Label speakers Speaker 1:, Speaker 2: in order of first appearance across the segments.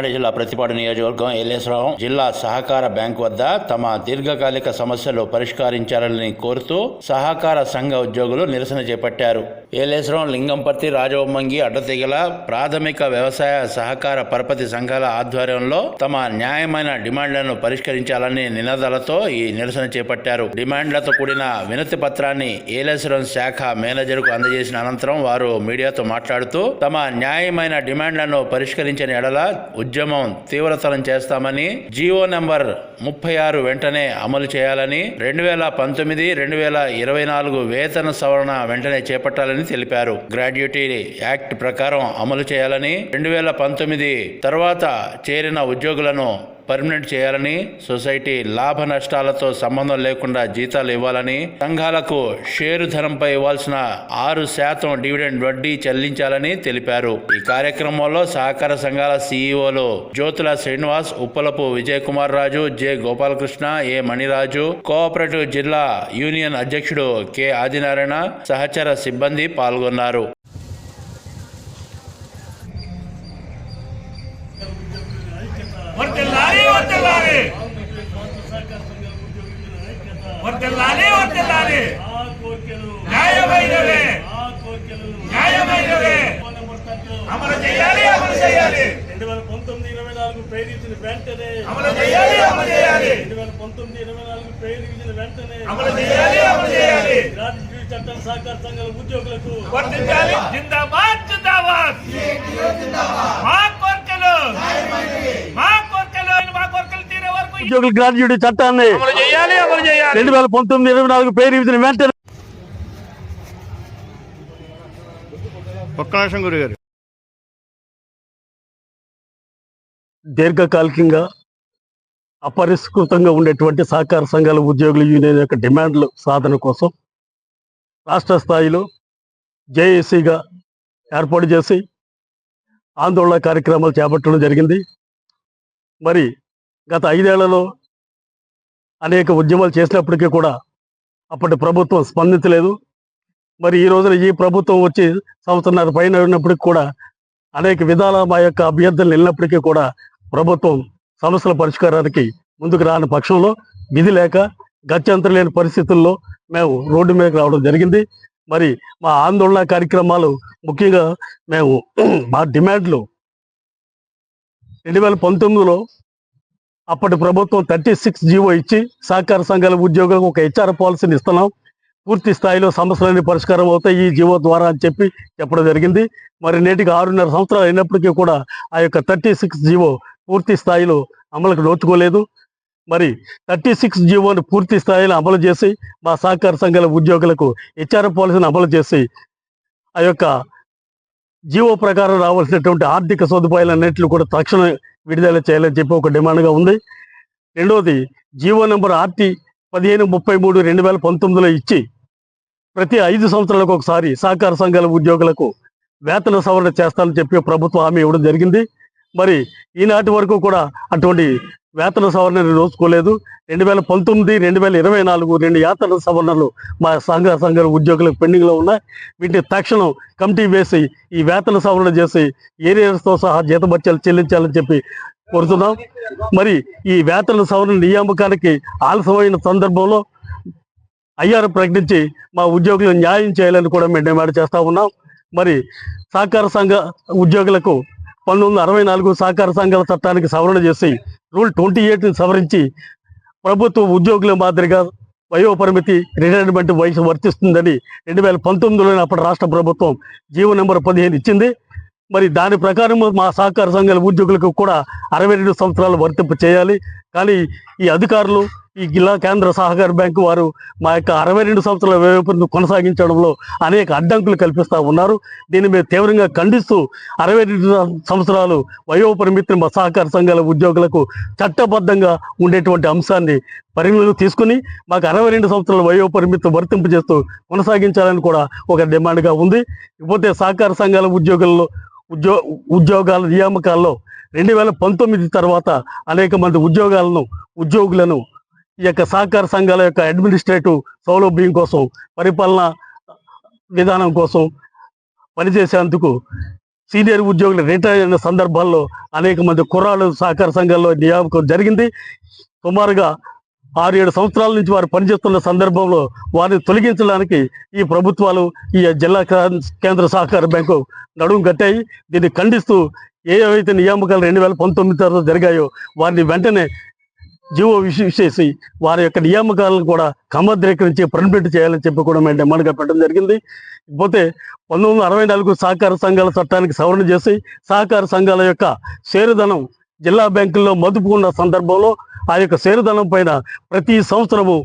Speaker 1: కాకినాడ జిల్లా ప్రతిపాడు నియోజకవర్గం ఏలేశ్వరం జిల్లా సహకార బ్యాంక్ వద్ద తమ దీర్ఘకాలిక సమస్యలు పరిష్కరించాలని కోరుతూ సహకార సంఘ ఉద్యోగులు నిరసన చేపట్టారు. ఏలేశ్వరం లింగంపర్తి రాజవమ్మంగి అడ్డతీగల ప్రాథమిక వ్యవసాయ సహకార పరపతి సంఘాల ఆధ్వర్యంలో తమ న్యాయమైన డిమాండ్లను పరిష్కరించాలని నినాదాలతో ఈ నిరసన చేపట్టారు. డిమాండ్లతో కూడిన వినతి పత్రాన్ని ఏలేశ్వరం శాఖ మేనేజర్కు అందజేసిన అనంతరం వారు మీడియాతో మాట్లాడుతూ తమ న్యాయమైన డిమాండ్లను పరిష్కరించిన ఎడల ఉద్యమం తీవ్రతరం చేస్తామని జీవో నెంబర్ ముప్పై ఆరు వెంటనే అమలు చేయాలని రెండు వేల పంతొమ్మిది రెండు వేల ఇరవై నాలుగు వేతన సవరణ వెంటనే చేపట్టాలని తెలిపారు. గ్రాడ్యుటీ యాక్ట్ ప్రకారం అమలు చేయాలని రెండు వేల పంతొమ్మిది తర్వాత చేరిన ఉద్యోగులను పర్మనెంట్ చేయాలని సొసైటీ లాభ నష్టాలతో సంబంధం లేకుండా జీతాలు ఇవ్వాలని సంఘాలకు షేరు ధనంపై ఇవ్వాల్సిన ఆరు శాతం డివిడెండ్ వడ్డీ చెల్లించాలని తెలిపారు. ఈ కార్యక్రమంలో సహకార సంఘాల సీఈఓలు Jyothula Srinivas Uppalapu Vijay Kumar Raju J Gopalakrishna A Maniraju cooperative జిల్లా యూనియన్ అధ్యక్షుడు కె ఆదినారాయణ సహచర సిబ్బంది పాల్గొన్నారు.
Speaker 2: వర్తిల్లాలి వర్తిల్లాలి. వర్తిల్లాలి వర్తిల్లాలి. న్యాయమైనవే. న్యాయమైనవే. అమలు చేయాలి అమలు చేయాలి.
Speaker 3: రెండు వేల పంతొమ్మిది ఇరవై నాలుగు ప్రేరించిన వెంటనే
Speaker 2: అమలు చేయాలి అమలు చేయాలి.
Speaker 3: రెండు వేల పంతొమ్మిది ఇరవై నాలుగు ప్రేరించిన వెంటనే
Speaker 2: అమలు చేయాలి అమలు చేయాలి.
Speaker 3: గ్రాడ్యుయేట్ చట్టం సహకార సంఘాల ఉద్యోగులకు
Speaker 2: వర్తించాలి. జిందాబాద్ జిందాబాద్. మా కోర్కెలు మా కోర్కెలు మా కోర్కెలు తీరే వరకు
Speaker 3: ఉద్యోగుల గ్రాడ్యుయేట్ చట్టాన్ని
Speaker 2: అమలు చేయాలి అమలు చేయాలి.
Speaker 3: రెండు వేల పంతొమ్మిది ఇరవై నాలుగు వెంటనే
Speaker 4: ఒక్క నిమిషం గురుగారు.
Speaker 3: దీర్ఘకాలికంగా అపరిష్కృతంగా ఉండేటువంటి సహకార సంఘాల ఉద్యోగుల యూనియన్ యొక్క డిమాండ్లు సాధన కోసం రాష్ట్ర స్థాయిలో జేఏసీగా ఏర్పాటు చేసి ఆందోళన కార్యక్రమాలు చేపట్టడం జరిగింది. మరి గత ఐదేళ్ళలో అనేక ఉద్యమాలు చేసినప్పటికీ కూడా అప్పటి ప్రభుత్వం స్పందించలేదు. మరి ఈ రోజున ఈ ప్రభుత్వం వచ్చి సంవత్సరాల పైన ఉన్నప్పటికీ కూడా అనేక విధాల మా యొక్క అభ్యర్థులు వెళ్ళినప్పటికీ కూడా ప్రభుత్వం సమస్యల పరిష్కారానికి ముందుకు రాని పక్షంలో విధి లేక గత్యంతరం లేని పరిస్థితుల్లో మేము రోడ్డు మీదకి రావడం జరిగింది. మరి మా ఆందోళన కార్యక్రమాలు ముఖ్యంగా మేము మా డిమాండ్లు రెండు వేల పంతొమ్మిదిలో అప్పటి ప్రభుత్వం థర్టీ సిక్స్ జీవో ఇచ్చి సహకార సంఘాల ఉద్యోగులకు ఒక హెచ్ఆర్ పాలసీని ఇస్తున్నాం. పూర్తి స్థాయిలో సమస్యలన్నీ పరిష్కారం అవుతాయి ఈ జీవో ద్వారా అని చెప్పి చెప్పడం జరిగింది. మరి నేటికి ఆరున్నర సంవత్సరాలు అయినప్పటికీ కూడా ఆ యొక్క థర్టీ సిక్స్ జీవో పూర్తి స్థాయిలో అమలుకు నోచుకోలేదు. మరి థర్టీ సిక్స్ జీవోని పూర్తి స్థాయిలో అమలు చేసి మా సహకార సంఘాల ఉద్యోగులకు హెచ్ఆర్ పాలసీని అమలు చేసి ఆ యొక్క జీవో ప్రకారం రావాల్సినటువంటి ఆర్థిక సదుపాయాలన్నింటినీ కూడా తక్షణం విడుదల చేయాలని చెప్పి ఒక డిమాండ్గా ఉంది. రెండవది జీవో నెంబర్ ఆర్టీ పదిహేను ముప్పై మూడు రెండు వేల పంతొమ్మిదిలో ఇచ్చి ప్రతి ఐదు సంవత్సరాలకు ఒకసారి సహకార సంఘాల ఉద్యోగులకు వేతన సవరణ చేస్తానని చెప్పి ప్రభుత్వం హామీ ఇవ్వడం జరిగింది. మరి ఈనాటి వరకు కూడా అటువంటి వేతన సవరణ రోజుకోలేదు రెండు వేల పంతొమ్మిది రెండు వేల ఇరవై నాలుగు రెండు యాతన సవరణలు మా సంఘ సంఘ ఉద్యోగులకు పెండింగ్లో ఉన్నాయి. వీటిని తక్షణం కమిటీ వేసి ఈ వేతన సవరణ చేసి ఏరియర్స్తో సహా జీతభత్యాలు చెల్లించాలని చెప్పి కోరుతున్నాం. మరి ఈ వేతన సవరణ నియామకానికి ఆలస్యమైన సందర్భంలో ఐఆర్ ప్రకటించి మా ఉద్యోగులకు న్యాయం చేయాలని కూడా మేము డిమాండ్ చేస్తూ ఉన్నాం. మరి సహకార సంఘ ఉద్యోగులకు పంతొమ్మిది వందల అరవై నాలుగు సహకార సంఘాల చట్టానికి సవరణ చేసి రూల్ ట్వంటీ ఎయిట్ని సవరించి ప్రభుత్వ ఉద్యోగుల మాదిరిగా వయోపరిమితి రిటైర్మెంట్ వయసు వర్తిస్తుందని రెండు వేల పంతొమ్మిదిలోనే అప్పటి రాష్ట్ర ప్రభుత్వం జీవో నెంబర్ పదిహేను ఇచ్చింది. మరి దాని ప్రకారం మా సహకార సంఘాల ఉద్యోగులకు కూడా అరవై రెండు సంవత్సరాలు వర్తింపు చేయాలి. కానీ ఈ అధికారులు ఈ జిల్లా కేంద్ర సహకార బ్యాంకు వారు మా యొక్క అరవై రెండు సంవత్సరాల వ్యవహారం కొనసాగించడంలో అనేక అడ్డంకులు కల్పిస్తూ ఉన్నారు. దీన్ని మేము తీవ్రంగా ఖండిస్తూ అరవై రెండు సంవత్సరాలు వయోపరిమితిని మా సహకార సంఘాల ఉద్యోగులకు చట్టబద్ధంగా ఉండేటువంటి అంశాన్ని పరిగణలోకి తీసుకుని మాకు అరవై రెండు సంవత్సరాల వయోపరిమితి వర్తింపు చేస్తూ కొనసాగించాలని కూడా ఒక డిమాండ్గా ఉంది. ఇకపోతే సహకార సంఘాల ఉద్యోగుల్లో ఉద్యో ఉద్యోగాల నియామకాల్లో రెండు వేల పంతొమ్మిది తర్వాత అనేక మంది ఉద్యోగాలను ఉద్యోగులను ఈ యొక్క సహకార సంఘాల యొక్క అడ్మినిస్ట్రేటివ్ సౌలభ్యం కోసం పరిపాలన విధానం కోసం పనిచేసేందుకు సీనియర్ ఉద్యోగులు రిటైర్ అయిన సందర్భాల్లో అనేక మంది కుర్రాళ్ళు సహకార సంఘాల్లో నియామకం జరిగింది. సుమారుగా ఆరు ఏడు సంవత్సరాల నుంచి వారు పనిచేస్తున్న సందర్భంలో వారిని తొలగించడానికి ఈ ప్రభుత్వాలు ఈ జిల్లా కేంద్ర సహకార బ్యాంకు నడుము కట్టాయి. దీన్ని ఖండిస్తూ ఏవైతే నియామకాలు రెండు వేల పంతొమ్మిది తర్వాత జరిగాయో వారిని వెంటనే జీవో విశేషి వారి యొక్క నియామకాలను కూడా క్రమద్రీకరించి పర్మిట్ చేయాలని చెప్పి కూడా మేము డిమాండ్గా పెట్టడం జరిగింది. పోతే పంతొమ్మిది వందల అరవై నాలుగు సహకార సంఘాల చట్టానికి సవరణ చేసి సహకార సంఘాల యొక్క షేరుధనం జిల్లా బ్యాంకుల్లో మదుపు ఉన్న సందర్భంలో ఆ యొక్క షేరుధనం పైన ప్రతి సంవత్సరము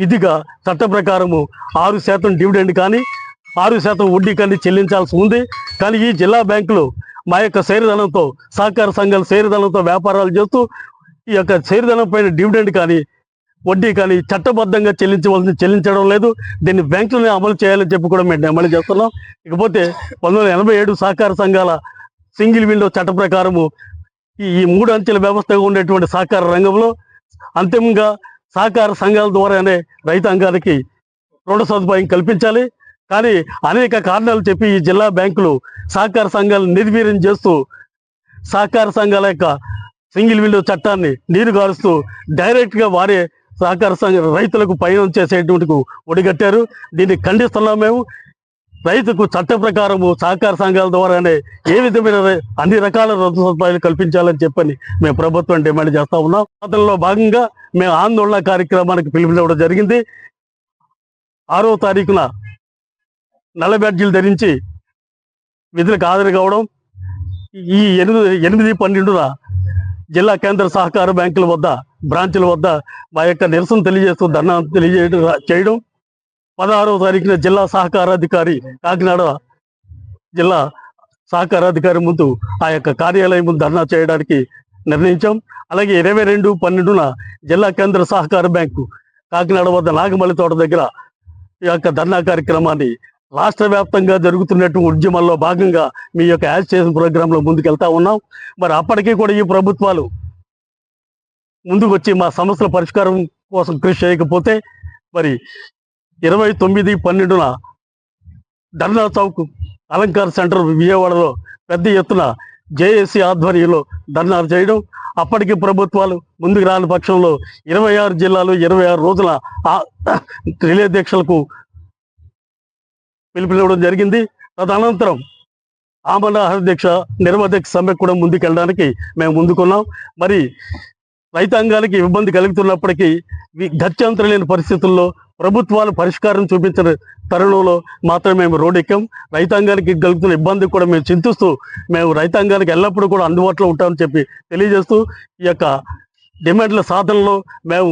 Speaker 3: విధిగా చట్ట ప్రకారము ఆరు శాతం డివిడెండ్ కానీ ఆరు శాతం వడ్డీ కానీ చెల్లించాల్సి ఉంది. కానీ ఈ జిల్లా బ్యాంకులు మా యొక్క షేరుధనంతో సహకార సంఘాల షేరుధనంతో వ్యాపారాలు చేస్తూ ఈ యొక్క షేరుధనం పైన డివిడెండ్ కానీ వడ్డీ కానీ చట్టబద్ధంగా చెల్లించవలసింది చెల్లించడం లేదు. దీన్ని బ్యాంకులనే అమలు చేయాలని చెప్పి కూడా మేము అమలు చేస్తున్నాం. ఇకపోతే పంతొమ్మిది ఎనభై ఏడు సహకార సంఘాల సింగిల్ విండో చట్ట ప్రకారము ఈ మూడు అంచెల వ్యవస్థగా ఉండేటువంటి సహకార రంగంలో అంతిమంగా సహకార సంఘాల ద్వారానే రైతాంగానికి రుణ సదుపాయం కల్పించాలి. కానీ అనేక కారణాలు చెప్పి ఈ జిల్లా బ్యాంకులు సహకార సంఘాలు నిర్వీర్యం చేస్తూ సహకార సంఘాల యొక్క సింగిల్ విండో చట్టాన్ని నీరు గారుస్తూ డైరెక్ట్గా వారే సహకార సంఘ రైతులకు పయనం చేసేటువంటి ఒడిగట్టారు. దీన్ని ఖండిస్తున్నాం మేము. రైతుకు చట్ట ప్రకారము సహకార సంఘాల ద్వారానే ఏ విధమైన అన్ని రకాల రద్దు సదుపాయాలు కల్పించాలని చెప్పని మేము ప్రభుత్వం డిమాండ్ చేస్తా ఉన్నాం. అందులో భాగంగా మేము ఆందోళన కార్యక్రమానికి పిలుపునివ్వడం జరిగింది. ఆరో తారీఖున నల్ల బ్యాడ్జీలు ధరించి విధులకు హాజరు కావడం ఈ ఎనిమిది ఎనిమిది పన్నెండున జిల్లా కేంద్ర సహకార బ్యాంకుల వద్ద బ్రాంచ్ల వద్ద మా యొక్క నిరసన తెలియజేస్తూ ధర్నా తెలియజేయడం చేయడం పదహారవ తారీఖున జిల్లా సహకారాధికారి కాకినాడ జిల్లా సహకారాధికారి ముందు ఆ యొక్క కార్యాలయం ముందు ధర్నా చేయడానికి నిర్ణయించాం. అలాగే ఇరవై రెండు పన్నెండున జిల్లా కేంద్ర సహకార బ్యాంకు కాకినాడ వద్ద నాగమల్లి తోట దగ్గర ఈ యొక్క ధర్నా కార్యక్రమాన్ని రాష్ట్ర వ్యాప్తంగా జరుగుతున్నటువంటి ఉద్యమాల్లో భాగంగా మీ యొక్క యాజిటేషన్ ప్రోగ్రాంలో ముందుకెళ్తా ఉన్నాం. మరి అప్పటికీ కూడా ఈ ప్రభుత్వాలు ముందుకు వచ్చి మా సమస్యల పరిష్కారం కోసం కృషి చేయకపోతే మరి ఇరవై తొమ్మిది పన్నెండున ధర్నా చౌక్ అలంకార్ సెంటర్ విజయవాడలో పెద్ద ఎత్తున జేఏసీ ఆధ్వర్యంలో ధర్నాలు చేయడం. అప్పటికి ప్రభుత్వాలు ముందుకు రాని పక్షంలో ఇరవై ఆరు జిల్లాలు ఇరవై ఆరు రోజుల రిలే దీక్షలకు పిలుపునివ్వడం జరిగింది. తదనంతరం ఆమరణ దీక్ష నిరవధిక సమ్మెకు కూడా ముందుకెళ్ళడానికి మేము ముందుకున్నాం. మరి రైతాంగానికి ఇబ్బంది కలుగుతున్నప్పటికీ గత్యంతరం లేని పరిస్థితుల్లో ప్రభుత్వాలు పరిష్కారం చూపించిన తరుణంలో మాత్రమే మేము రోడ్డెక్కాం. రైతాంగానికి కలుగుతున్న ఇబ్బంది కూడా మేము చింతిస్తూ మేము రైతాంగానికి ఎల్లప్పుడూ కూడా అందుబాటులో ఉంటామని చెప్పి తెలియజేస్తూ ఈ యొక్క డిమాండ్ల సాధనలో మేము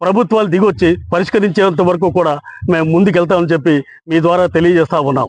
Speaker 3: ప్రభుత్వాలు దిగొచ్చి పరిష్కరించేంత వరకు కూడా మేము ముందుకెళ్తామని చెప్పి మీ ద్వారా తెలియజేస్తా ఉన్నాం.